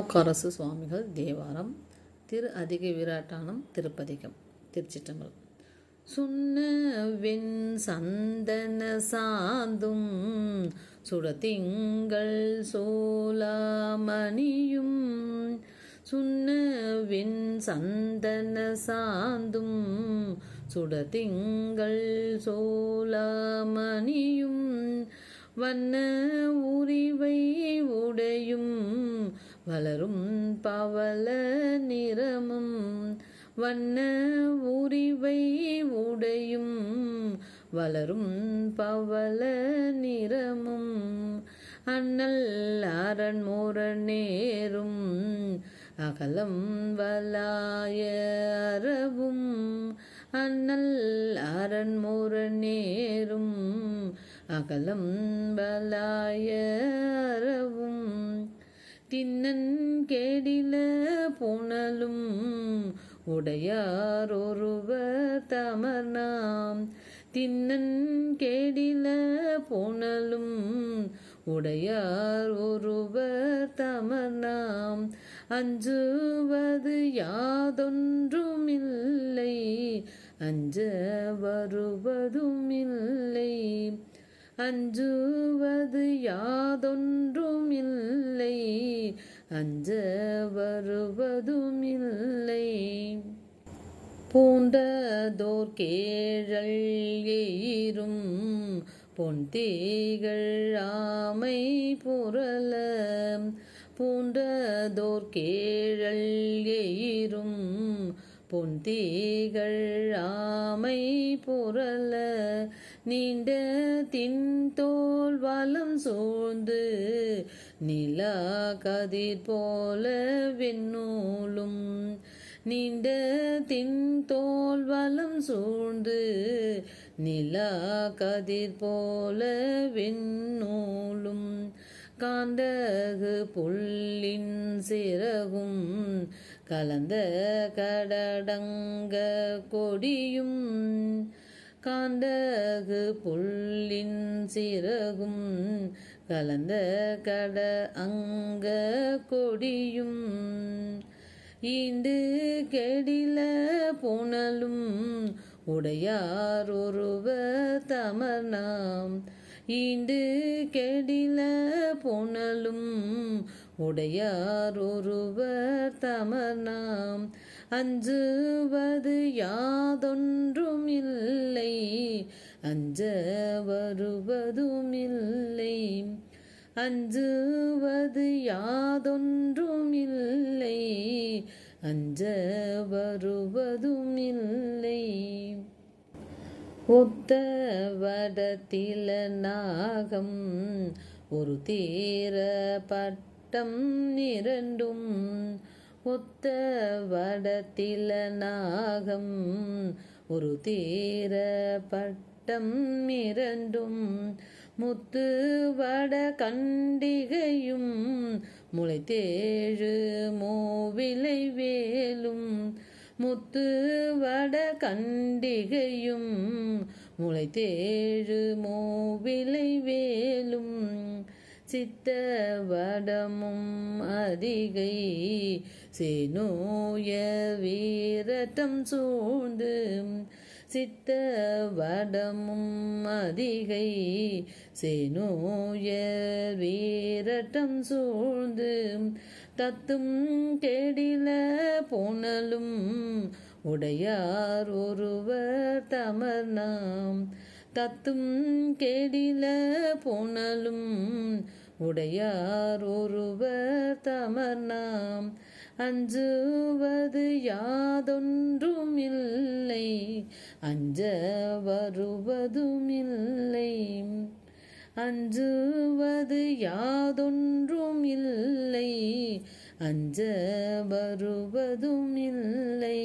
மூக்கரசு சுவாமிகள் தேவாரம் திரு அதிக விராட்டானம் திருப்பதிகம் திருச்சிற்றம்பலம். சுண்ணவின் சந்தன சாந்தும் சுடதிங்கள் சோலாமணியும் சுண்ணவின் சந்தன சாந்தும் சுடதிங்கள் சோலாமணியும் வண்ண உரிவை உடையும் வளரும் பவள நிறமும் வண்ண உரிவை உடையும் வளரும் பவள நிறமும் அண்ணல் அரண்முர நேரும் அகலம் வலாய அரவும் அண்ணல் அரண்முர நேரும் அகலம் வலாய தின்னன் கேடில புனலும் உடையார் ஒருவர் தமர்நாம். தின்னன் கேடில புனலும் உடையார் ஒருவர் தமர்நாம். அஞ்சுவது யாதொன்றுமில்லை அஞ்ச வருவதுமில்லை. அஞ்சுவது யாதொன்றுமில்லை அஞ்ச வருவதும் இல்லை. பூண்டதோர் கேழல் எயிரும் பொன்தீகள் ஆமை புரல பூண்டதோர் கேழல் எயிரும் பொன்தீகள் ஆமை புரல நீண்ட போல் வலம் சூழ்ந்து நிலா கதிர் போல வெண்ணூலும். நீண்ட தின்தோல் வலம் சூழ்ந்து நிலா கதிர் போல வெண்ணூலும். காண்டகு புல்லின் சிறகும் கலந்த கடடங்க கொடியும். காண்டகு புல்லின் சிறகும் கலந்த கட அங்க கொடியும். ஈண்டு கெடில புனலும் உடையார் ஒருவர் தமர்நாம் ஈண்டு கெடில புனலும் உடையார் ஒருவர் தமர்நாம் அஞ்சுவது யாதொன்றும் இல்லை அஞ்ச வருவதுமில்லை அஞ்சுவது யாதொன்றுமில்லை அஞ்ச வருவதுமில்லை ஒத்த வடத்தில நாகம் ஒரு தீர பட்டம் இரண்டும் ஒத்த வடத்தில நாகம் ஒரு தீர பட்டம் இரண்டும் முத்து வட கண்டிகையும் முளைத்தேழு மூவிலை வேலும் முத்து வட கண்டிகையும் முளைத்தேழு மூவிலை வேலும். சித்த வடமும் அதிகை. சேனோய வீரத்தம் சூழ்ந்து சித்த வடமும் அதிகை. சேனோய வீரட்டம் சூழ்ந்து தத்தும் கெடில போனலும் உடையார் ஒருவர் தமர்நாம். தத்தும் கெடில போனலும் உடையார் ஒருவர் தமர்நாம். அஞ்சுவது யாதொன்றும் இல்லை அஞ்ச வருவதுமில்லை அஞ்சுவது யாதொன்றும் இல்லை அஞ்ச வருவதுமில்லை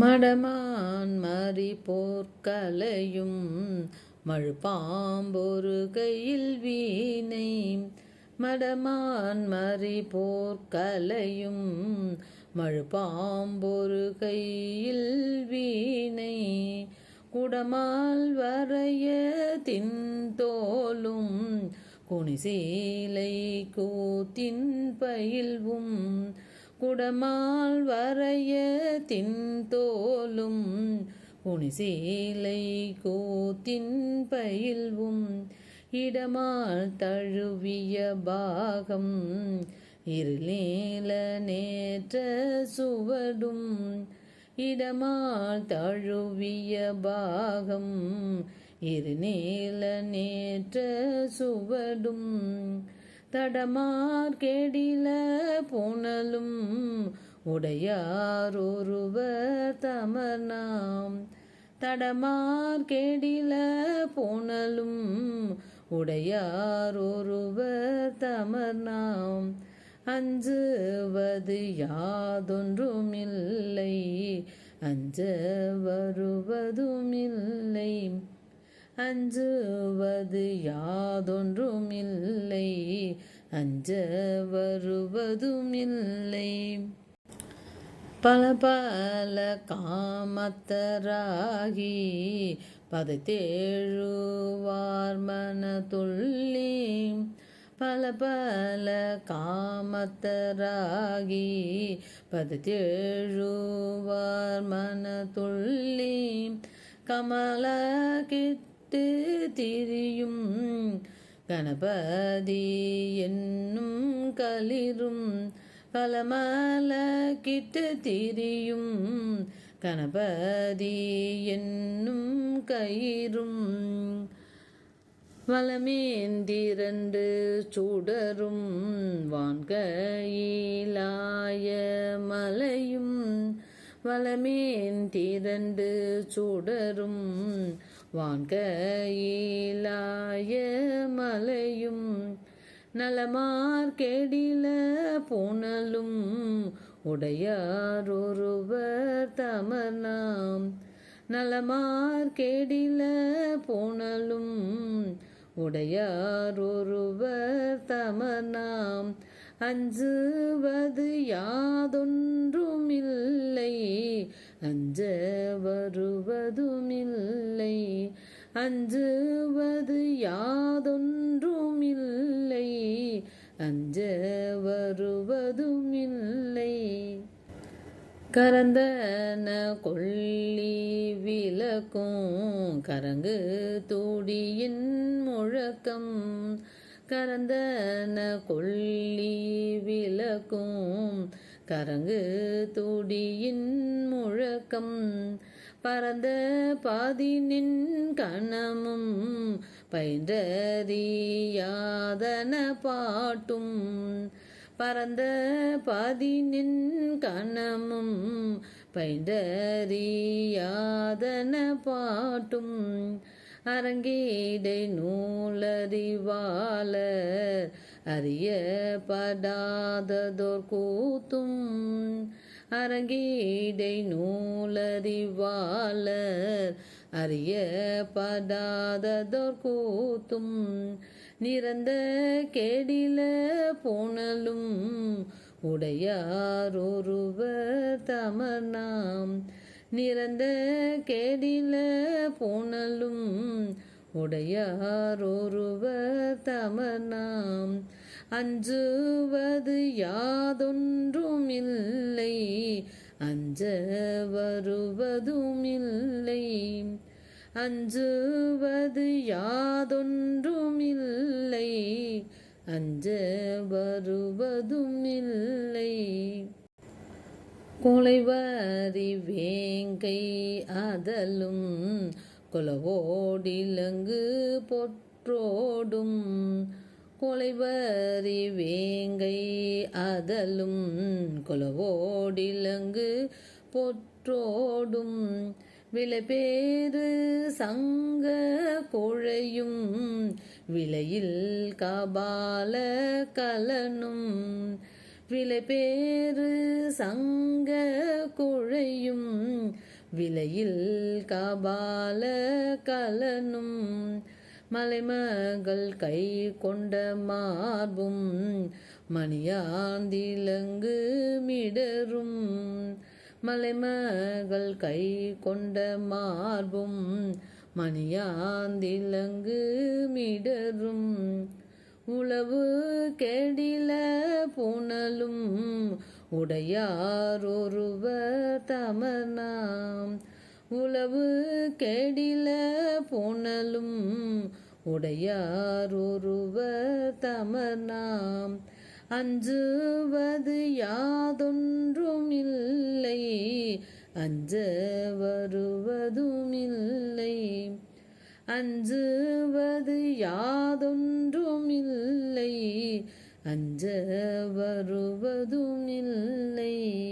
மடமான் மறி போர்க்கலையும் மழுப்பாம்பொரு கையில் வீணை மடமான் மறி போர்க்கலையும் மழுப்பாம்பொரு கையில் வீணை குடமால் வரைய தின்தோலும் குனிசீலை கூத்தின் பயில்வும் குடமால் வரைய தின்தோலும் குனிசீலை கோத்தின் பயில்வும் இடமால் தழுவிய பாகம். இருளேல நேற்ற சுவடும் இடமால் தழுவிய பாகம். இருநீல நேற்ற சுவடும் தடமார் கெடில புனலும் உடையார் ஒருவர் தமர்நாம் தடமார் உடையார் ஒருவர் தமர் நாம் அஞ்சுவது யாதொன்றுமில்லை அஞ்ச வருவதுமில்லை அஞ்சுவது யாதொன்றுமில்லை அஞ்ச வருவதுமில்லை பல பல காமத்தராகி பதித்தேழுவார் மனதுள்ளி பல பல காமத்தராகி பதித்தேழுவார் மனதுள்ளி கமல கிட்டு திரியும் கணபதி என்னும் களிரும் பலமல கிட்டு திரியும் கணபதி என்னும் கயிறும் வளமேந்திரண்டு சுடரும் வான்கையிலாய மலையும் வளமேந்திரண்டு சுடரும் வான்கையிலாய மலையும் நலமார்கெடில போனலும் புனலும் உடையாரொருவர் தமர்நாம். நலமார் கெடில புனலும் உடையாரொருவர் தமர்நாம். அஞ்சுவது யாதொன்றுமில்லை அஞ்ச வருவதுமில்லை அஞ்சுவது யாதொன்றுமில்லை அஞ்ச வருவதுமில்லை கரந்தன கொள்ளி விளக்கும் கரங்கு தூடியின் முழக்கம் கரந்தன கொள்ளி விளக்கும் கரங்கு தூடியின் முழக்கம் பரந்த பாதினின் கணமும் பயின்றறியாதன பாட்டும் பரந்த பாதினின் கணமும் பயின்றறியாதன பாட்டும் அரங்கீடை நூலறிவாளர் அறியப்படாததோர் கூத்தும் அரங்கீடை நூலறிவாளர். அறியப்படாததோர் கூத்தும் நிறந்த கேடில போனலும் உடையார் ஒருவர் தமர்நாம். நிறந்த கேடில கெடில புனலும் உடையாரொருவர் தமர்நாம். அஞ்சுவது யாதொன்றுமில்லை அஞ்ச வருவதுமில்லை. அஞ்சுவது யாதொன்றுமில்லை அஞ்ச வருவதுமில்லை. கொலைவரி வேங்கை அதலும் குலவோடிலங்கு பொற்றோடும் கொலைவரி வேங்கை அதலும் குலவோடிலங்கு பொற்றோடும் விலைபேறு சங்க கொழையும் விலையில் கபால கலனும் விலைபேறு சங்க குழையும் விலையில் கபால கலனும் மலைமகள் கை கொண்ட மார்பும் மணியாந்திலங்கு மிடரும். மலைமகள் கை கொண்ட மார்பும் மணியாந்திலங்கு மிடரும். உளவு கெடில புனலும் உடையாரொருவர் தமர்னாம் உளவு கெடில போனலும் புனலும் உடையாரொருவர் தமர்நாம். அஞ்சுவது யாதொன்றும் இல்லை அஞ்ச வருவதும் இல்லை அஞ்சுவது யாதொன்றும் இல்லை அஞ்ச வருவதும் இல்லை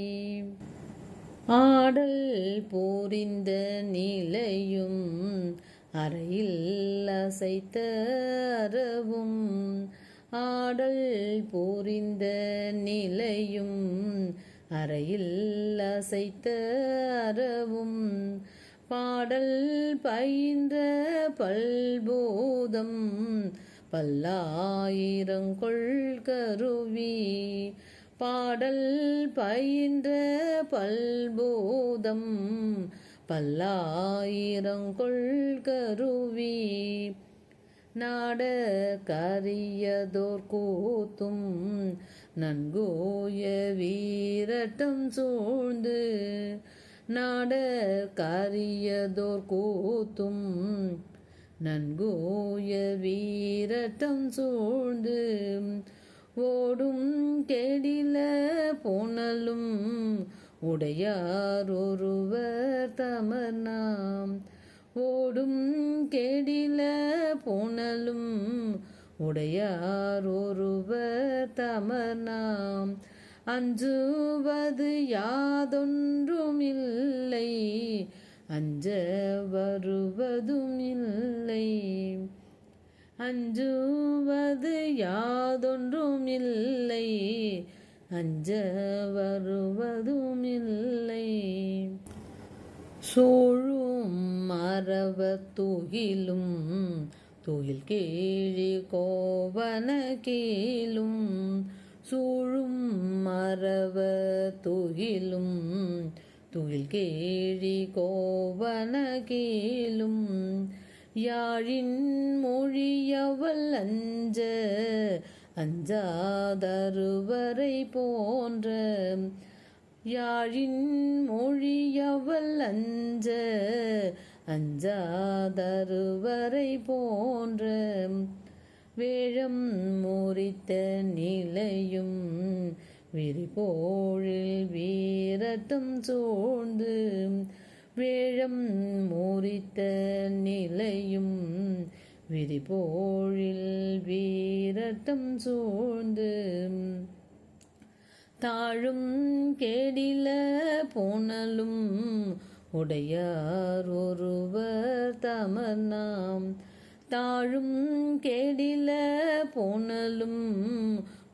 ஆடல் போரிந்த நிலையும் அறையில் அசைத்த அறவும். ஆடல் போரிந்த நிலையும் அறையில் அசைத்த அறவும். பாடல் பயின்ற பல்போதம் பல்லாயிரங்கொள் கருவி. பாடல் பயின்ற பல்போதம் பல்லாயிரங்கொள் கருவி நாட கரியதோர் கூத்தும் நன்கோய வீரட்டம் சூழ்ந்து நாட கரியதோர் கூத்தும் நன்கோய வீரட்டம் சூழ்ந்து ஓடும் கெடில போனலும் உடையார் ஒருவர் தமர்நாம். ஓடும் கெடில போனலும் உடையார் ஒருவர் தமர்நாம். அஞ்சுவது யாதொன்றும் இல்லை அஞ்ச வருவதும் இல்லை. அஞ்சுவது யாதொன்றும் இல்லை அஞ்ச வருவதும் இல்லை. சோழும் மரவ துகிலும் துகில் கீழி கோவன கீழும். சூழும் மரவ துகிலும் துகில் கீழி கோவன கீழும். யாழின் மொழியவள் அஞ்ச அஞ்சாதருவரை போன்ற யாழின் மொழியவள் அஞ்ச அஞ்சாதருவரை போன்ற வேழம் முறித்த நிலையும் விரிபோழில் வீரத்தம் சூழ்ந்து வேழம் முறித்த நிலையும் விரிபோழில் வீரத்தம் சூழ்ந்து தாழும் கேடில போனலும் உடையார் ஒருவர் தமர்நாம் தாழும் கேடில போனலும்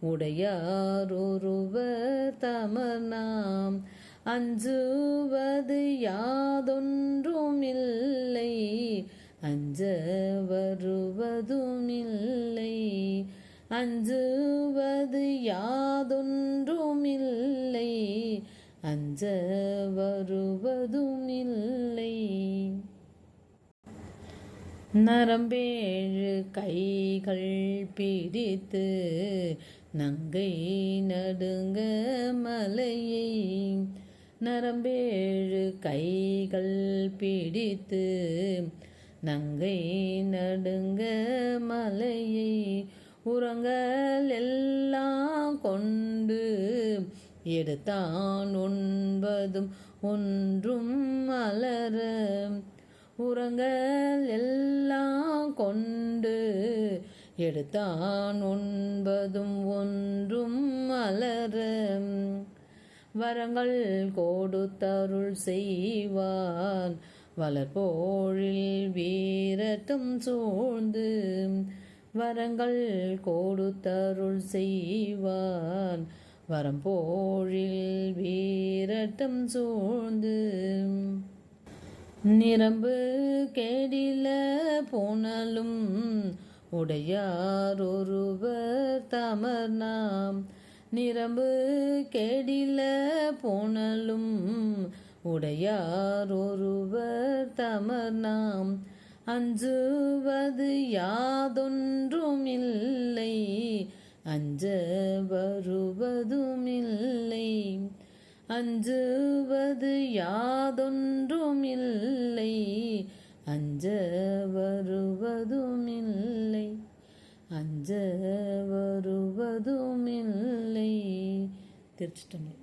உடையார் ஒருவர் தமர்நாம் அஞ்சுவது யாதொன்றும் இல்லை. அஞ்ச வருவதும் இல்லை அஞ்சுவது யாதொன்றும் இல்லை அஞ்ச வருவதும் இல்லை நரம்பேழு கைகள் பிரித்து நங்கை நடுங்க மலையை. நரம்பேழு கைகள் பிடித்து நங்கை நடுங்க மலையை உரங்கள் எல்லாம் கொண்டு எடுத்தான் உண்பதும் ஒன்றும் மலர உரங்கள் எல்லாம் கொண்டு எடுத்தான் உண்பதும் ஒன்றும் மலர வரங்கள் கொடுத்தருள் செய்வான். வளர்போழில் வீரத்தும் சூழ்ந்து வரங்கள் கொடுத்தருள் செய்வான். வரம்போழில் வீரட்டம் சூழ்ந்து நிரம்பு கேடில போனாலும் உடையார் ஒருவர் தமர்நாம் நிரம்பு கேடில போனாலும் உடையார் ஒருவர் தமர்நாம் அஞ்சுவது யாதொன்றுமில்லை அஞ்ச வருவதுமில்லை அஞ்சுவது யாதொன்றுமில்லை அஞ்ச வருவதுமில்லை அஞ்ச வருவதுமில்லை திருச்சிட்டம்பலம்